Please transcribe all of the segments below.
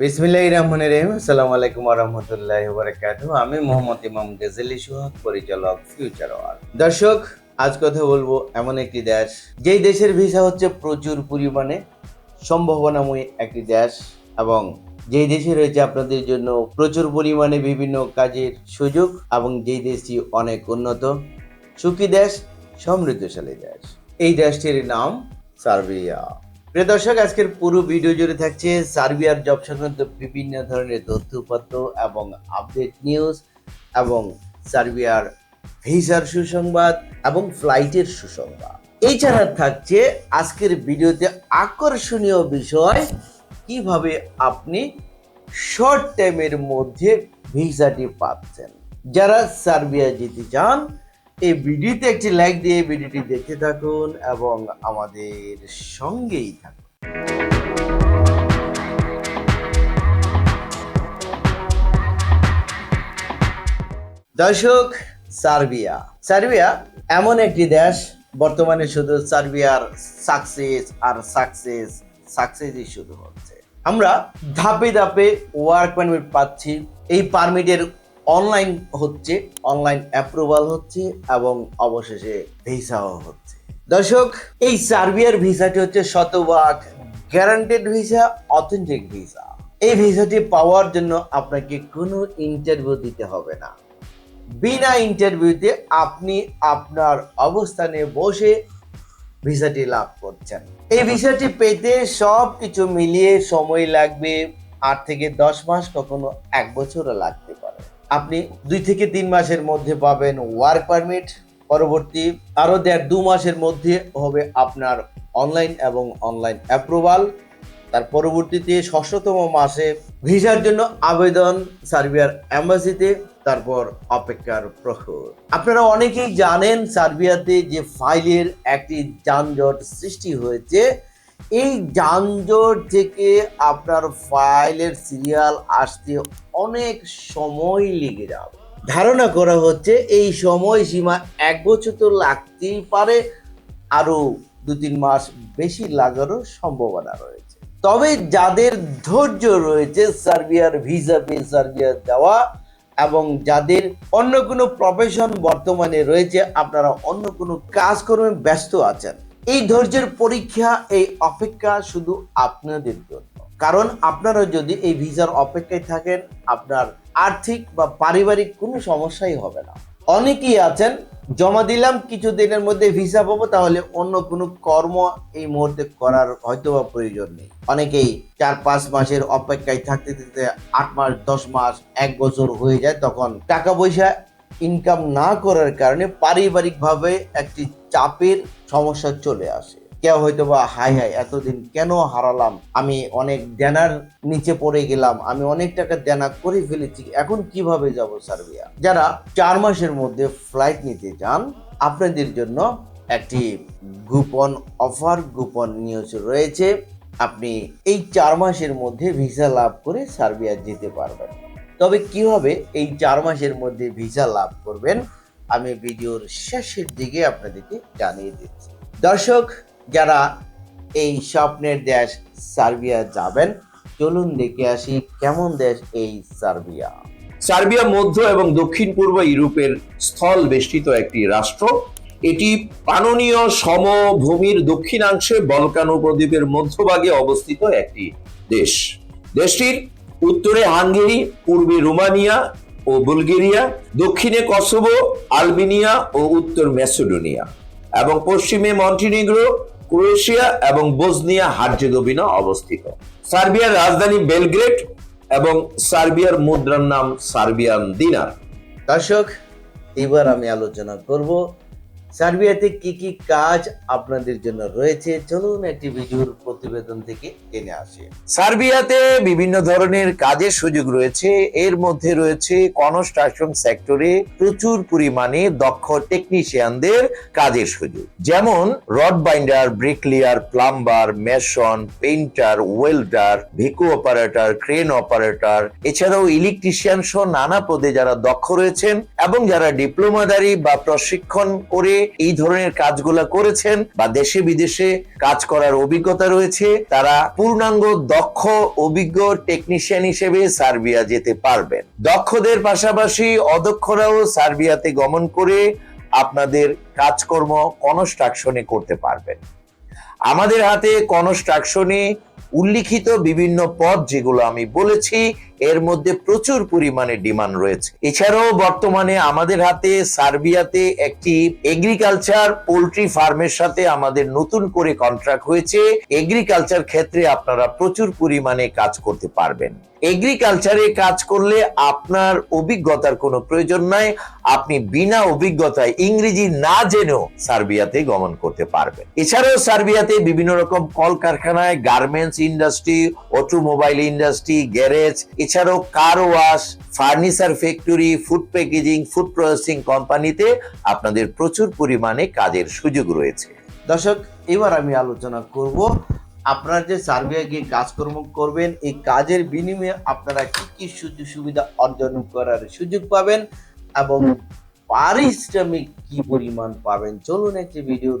বিসমিল্লাহ রহমানের রহিম। আসসালামু আলাইকুম রহমতুল্লাহ বারাকাতু আমি মোহাম্মদ ইমাম গেজেলি সুহাগ পরিচালক ফিউচার ওয়ার্ল্ড দর্শক, আজ কথা বলব এমন একটি দেশ, যেই দেশের ভিসা হচ্ছে প্রচুর পরিমাণে, সম্ভাবনাময় একটি দেশ এবং যেই দেশে রয়েছে আপনাদের জন্য প্রচুর পরিমাণে বিভিন্ন কাজের সুযোগ এবং যেই দেশটি অনেক উন্নত, সুখী দেশ, সমৃদ্ধশালী দেশ। এই দেশটির নাম সার্বিয়া। প্রিয় দর্শক, আজকের পুরো ভিডিও জুড়ে থাকছে সার্বিয়ার জব সংক্রান্ত বিভিন্ন ধরনের তথ্যপত্র এবং আপডেট নিউজ এবং সার্বিয়ার ভিসার সুসংবাদ এবং ফ্লাইটের সুসংবাদ। এছাড়া থাকছে আজকের ভিডিওতে আকর্ষণীয় বিষয়, কীভাবে আপনি শর্ট টাইমের মধ্যে ভিসাটি পাচ্ছেন। যারা সার্বিয়া যেতে চান এই ভিডিওতে একটি লাইক দিয়ে ভিডিওটি দেখতে থাকুন এবং আমাদের সঙ্গেই থাকুন। দর্শক, সার্বিয়া। সার্বিয়া এমন একটি দেশ, বর্তমানে শুধু সার্বিয়ার সাকসেস আর সাকসেস সাকসেসই শুধু হচ্ছে। আমরা ধাপে ধাপে ওয়ার্ক পারমিট পাচ্ছি, এই পারমিটের অনলাইন হচ্ছে অনলাইন অ্যাপ্রুভাল হচ্ছে এবং অবশেষে ভিসাও হচ্ছে। দর্শক, এই সার্বিয়ার ভিসাটি হচ্ছে শতভাগ গ্যারান্টেড ভিসা অথেন্টিক ভিসা। এই ভিসাটি পাওয়ার জন্য আপনাকে কোনো ইন্টারভিউ দিতে হবে না। বিনা ইন্টারভিউতে আপনি আপনার অবস্থানে বসে ভিসাটি লাভ করছেন। এই ভিসাটি পেতে সব কিছু মিলিয়ে সময় লাগবে আট থেকে দশ মাস, কখনো এক বছরও লাগতে পারে। আপনি দুই থেকে তিন মাসের মধ্যে পাবেন ওয়ার্ক পারমিট পরবর্তী আরও দেড় দু মাসের মধ্যে হবে আপনার অনলাইন এবং অনলাইন অ্যাপ্রুভাল তার পরবর্তীতে ষষ্ঠতম মাসে ভিসার জন্য আবেদন, সার্বিয়ার অ্যাম্বাসিতে তারপর অপেক্ষার প্রহর আপনারা অনেকেই জানেন সার্বিয়াতে যে ফাইলের একটি যানজট সৃষ্টি হয়েছে এই যানজট থেকে আপনার ফাইলের সিরিয়াল আসতে অনেক সময় লেগে যাবে। ধারণা করা হচ্ছে এই সময়সীমা এক বছর তো লাগতেই পারে, আরও দু তিন মাস বেশি লাগারও সম্ভাবনা রয়েছে। তবে যাদের ধৈর্য রয়েছে সার্বিয়ার ভিসা পেয়ে সার্বিয়া দেওয়া এবং যাদের অন্য কোনো প্রফেশন বর্তমানে রয়েছে, আপনারা অন্য কোনো কাজকর্মে ব্যস্ত আছেন। এই ধৈর্যের পরীক্ষা, এই অপেক্ষা শুধু আপনাদের জন্য। কারণ আপনারা যদি এই ভিসার অপেক্ষায় থাকেন, আপনার আর্থিক বা পারিবারিক কোনো সমস্যাই হবে না। অনেকেই আছেন, জমা দিলাম, কিছু দিনের মধ্যে ভিসা পাবো, তাহলে অন্য কোনো কর্ম এই মুহূর্তে করার হয়তো বা প্রয়োজন নেই। অনেকেই চার, পাঁচ মাসের অপেক্ষায় থাকতে থাকতে আট মাস, দশ মাস, এক বছর হয়ে যায়, তখন টাকা পয়সা ইনকাম না করার কারণে পারিবারিকভাবে একটি চাপের সমস্যা চলে আসে। কেউ হয়তো বা হাই হাই, এতদিন কেন হারালাম? আমি অনেক দেনার নিচে পড়ে গেলাম, আমি অনেক টাকা দেনা করে ফেলেছি, এখন কীভাবে যাব সার্বিয়া? যারা চার মাসের মধ্যে ফ্লাইট নিতে চান, আপনাদের জন্য একটি গোপন অফার গোপন নিউজ রয়েছে। আপনি এই চার মাসের মধ্যে ভিসা লাভ করে সার্বিয়া যেতে পারবেন। তবে কীভাবে এই চার মাসের মধ্যে ভিসা লাভ করবেন আমি ভিডিওর শেষের দিকে আপনাদেরকে জানিয়ে দিচ্ছি। দর্শক, যারা এই স্বপ্নের দেশ সার্বিয়া যাবেন, চলুন দেখে আসি কেমন দেশ এই সার্বিয়া। সার্বিয়া মধ্য এবং দক্ষিণ পূর্ব ইউরোপের স্থল বেষ্টিত একটি রাষ্ট্র। এটি পাননীয় সমভূমির দক্ষিণাংশে বলকান উপদ্বীপের মধ্যভাগে অবস্থিত একটি দেশ। দেশটির উত্তরে হাঙ্গেরি, পূর্বে রোমানিয়া ও বুলগেরিয়া, দক্ষিণে কসোভো, আলবেনিয়া ও উত্তর ম্যাসেডোনিয়া এবং পশ্চিমে মন্টিনিগ্রো, ক্রোয়েশিয়া এবং বোসনিয়া হার্জেগোভিনা অবস্থিত। সার্বিয়ার রাজধানী বেলগ্রেড এবং সার্বিয়ার মুদ্রার নাম সার্বিয়ান দিনার। দর্শক, এবার আমি আলোচনা করব সার্বিয়াতে কি কি কাজ আপনাদের জন্য রয়েছে? চলুন একটি ভিডিওর প্রতিবেদন থেকে জেনে আসি। সার্বিয়াতে বিভিন্ন ধরনের কাজের সুযোগ রয়েছে। এর মধ্যে রয়েছে কনস্ট্রাকশন সেক্টরে প্রচুর পরিমাণে দক্ষ টেকনিশিয়ানদের কাজের সুযোগ। যেমন rod binder, bricklayer, plumber, mason, painter, welder, Bhiku operator, crane operator. এছাড়াও ইলেকট্রিশিয়ান সহ নানা পদে যারা দক্ষ রয়েছেন এবং যারা ডিপ্লোমাদারি বা প্রশিক্ষণ করে এই ধরনের কাজগুলো করেছেন বা দেশে বিদেশে কাজ করার অভিজ্ঞতা রয়েছে, তারা পূর্ণাঙ্গ, দক্ষ, অভিজ্ঞ টেকনিশিয়ান হিসেবে সার্বিয়া যেতে পারবেন। দক্ষদের পাশাপাশি অদক্ষরাও সার্বিয়াতে গমন করে আপনাদের কাজকর্ম কনস্ট্রাকশনে করতে পারবেন। আমাদের হাতে কনস্ট্রাকশনে উল্লিখিত বিভিন্ন পদ যেগুলো আমি বলেছি এর মধ্যে প্রচুর পরিমাণে ডিমান্ড রয়েছে। এছাড়াও বর্তমানে আমাদের হাতে সার্বিয়াতে একটি এগ্রিকালচার পোল্ট্রি ফার্মের সাথে আমাদের নতুন করে কন্ট্রাক্ট হয়েছে। এগ্রিকালচার ক্ষেত্রে আপনারা প্রচুর পরিমাণে কাজ করতে পারবেন। এগ্রিকালচারে কাজ করলে আপনার অভিজ্ঞতার কোনো প্রয়োজন নাই। আপনি বিনা অভিজ্ঞতায় ইংরেজি না জেনেও সার্বিয়াতে গমন করতে পারবেন। এছাড়াও সার্বিয়াতে বিভিন্ন রকম কলকারখানায় garments industry automobile industry garage এছাড়াও car wash furniture factory food packaging food processing কোম্পানিতে আপনাদের প্রচুর পরিমাণে কাজের সুযোগ রয়েছে। দর্শক এবার আমি আলোচনা করব আপনারা যে সার্বিয়া গিয়ে কাজকর্ম করবেন এই কাজের বিনিময়ে আপনারা কি কি সুযোগ সুবিধা অর্জন করার সুযোগ পাবেন এবং পারিশ্রমিক কি পরিমাণ পাবেন? চলুন একটি ভিডিওর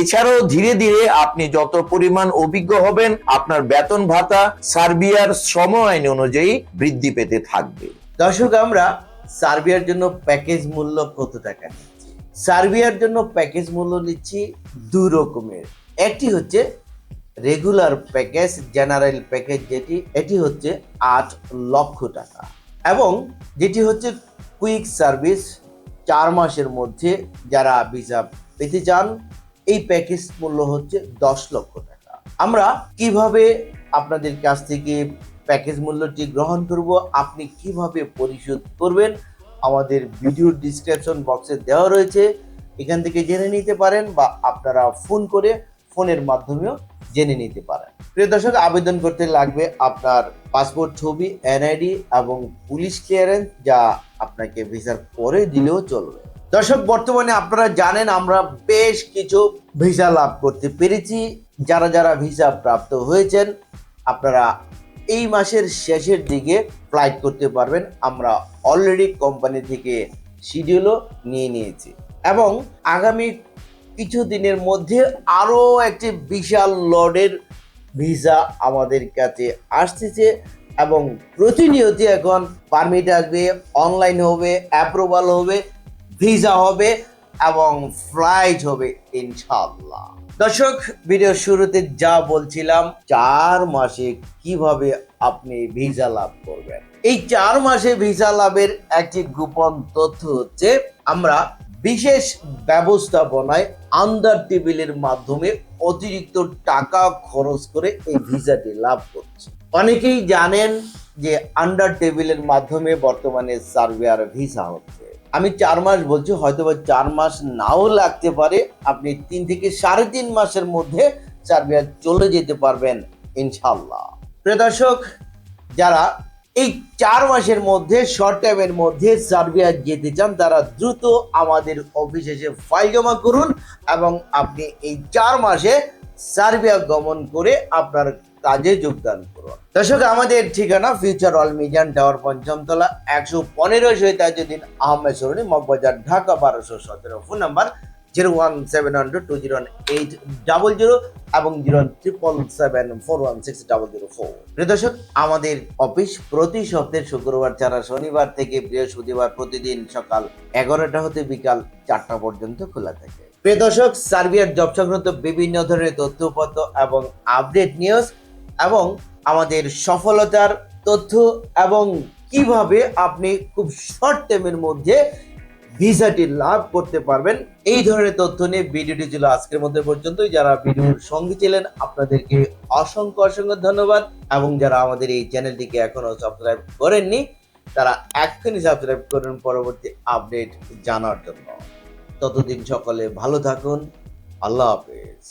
এছাড়াও ধীরে ধীরে আপনি যত পরিমাণ অভিজ্ঞ হবেন, আপনার বেতন ভাতা সার্বিয়ার শ্রম আইন অনুযায়ী বৃদ্ধি পেতে থাকবে। দর্শক, আমরা সার্বিয়ার জন্য প্যাকেজ মূল্য কত টাকা সার্বিয়ার জন্য প্যাকেজ মূল্য নিচ্ছি দু রকমের। একটি হচ্ছে রেগুলার প্যাকেজ, জেনারেল প্যাকেজ যেটি, এটি হচ্ছে আট লক্ষ টাকা। এবং যেটি হচ্ছে কুইক সার্ভিস, চার মাসের মধ্যে যারা ভিসা পেতে চান এই প্যাকেজ মূল্য হচ্ছে দশ লক্ষ টাকা। আমরা কীভাবে আপনাদের কাছ থেকে প্যাকেজ মূল্যটি গ্রহণ করব, আপনি কীভাবে পরিশোধ করবেন, আমাদের ভিডিও ডিসক্রিপশন বক্সে দেওয়া রয়েছে। এখান থেকে জেনে নিতে পারেন বা আপনারা ফোন করে ফোনের মাধ্যমেও জেনে নিতে পারেন। প্রিয় দর্শক, আবেদন করতে লাগবে আপনার পাসপোর্ট ছবি এনআইডি এবং পুলিশ ক্লিয়ারেন্স যা আপনাকে ভিসার পরে দিলেও চলবে। দর্শক, বর্তমানে আপনারা জানেন আমরা বেশ কিছু ভিসা লাভ করতে পেরেছি। যারা যারা ভিসা প্রাপ্ত হয়েছেন, আপনারা এই মাসের শেষের দিকে ফ্লাইট করতে পারবেন। আমরা অলরেডি কোম্পানি থেকে শিডিউলও নিয়ে নিয়েছি। এবং আগামী কিছু দিনের মধ্যে আরও একটি বিশাল লডের ভিসা আমাদের কাছে আসতেছে এবং প্রতিনিয়ত এখন পারমিট আসবে অনলাইন হবে অ্যাপ্রুভাল হবে। ভিসা হবে এবং ফ্লাইট হবে ইনশাল্লাহ দর্শক ভিডিও শুরুতে যা বলছিলাম, চার মাসে কীভাবে আপনি ভিসা লাভ করবেন? এই চার মাসে ভিসা লাভের একটি গোপন তথ্য হচ্ছে, আমরা বিশেষ ব্যবস্থাপনায় আন্ডার টেবিলের মাধ্যমে অতিরিক্ত টাকা খরচ করে এই ভিসাটি লাভ করছে। অনেকেই জানেন যে আন্ডার টেবিলের মাধ্যমে বর্তমানে সার্বিয়ার ভিসা হচ্ছে। আমি চার মাস বলছি হয়তো বা চার মাস নাও লাগতে পারে। আপনি তিন থেকে সাড়ে তিন মাসের মধ্যে সার্বিয়া চলে যেতে পারবেন ইনশাল্লাহ প্রিয় দর্শক, যারা এই চার মাসের মধ্যে শর্ট টাইমের মধ্যে সার্বিয়া যেতে চান, তারা দ্রুত আমাদের অফিসে এসে ফাইল জমা করুন এবং আপনি এই চার মাসে সার্বিয়া গমন করে আপনার কাজে যোগদান করুন। দর্শক, আমাদের ঠিকানা ফিউচার অল মিজান টাওয়ার পঞ্চমতলা, একশো পনেরো শহীদাজুদ্দিন আহমেদ সরণি, মগবাজার, ঢাকা, বারোশো সতেরো। Phone number zero one seven hundred two zero eight double zero এবং zero triple seven four one six double zero four. প্রিয় দর্শক, আমাদের অফিস প্রতি সপ্তাহে শুক্রবার ছাড়া শনিবার থেকে বৃহস্পতিবার প্রতিদিন সকাল এগারোটা হতে বিকাল চারটা পর্যন্ত খোলা থাকে। প্রিয় দর্শক, সার্বিয়ার জব সংক্রান্ত বিভিন্ন ধরনের তথ্যপত্র এবং আপডেট নিউজ এবং আমাদের সফলতার তথ্য এবং কীভাবে আপনি খুব শর্ট টাইমের মধ্যে ভিসাটি লাভ করতে পারবেন এই ধরনের তথ্য নিয়ে ভিডিওটি ছিল আজকের মধ্যে পর্যন্তই। যারা ভিডিওর সঙ্গে ছিলেন আপনাদেরকে অসংখ্য অসংখ্য ধন্যবাদ এবং যারা আমাদের এই চ্যানেলটিকে এখনও সাবস্ক্রাইব করেননি তারা এক্ষুনি সাবস্ক্রাইব করুন পরবর্তী আপডেট জানার জন্য। ততদিন সকলে ভালো থাকুন আল্লাহ হাফেজ।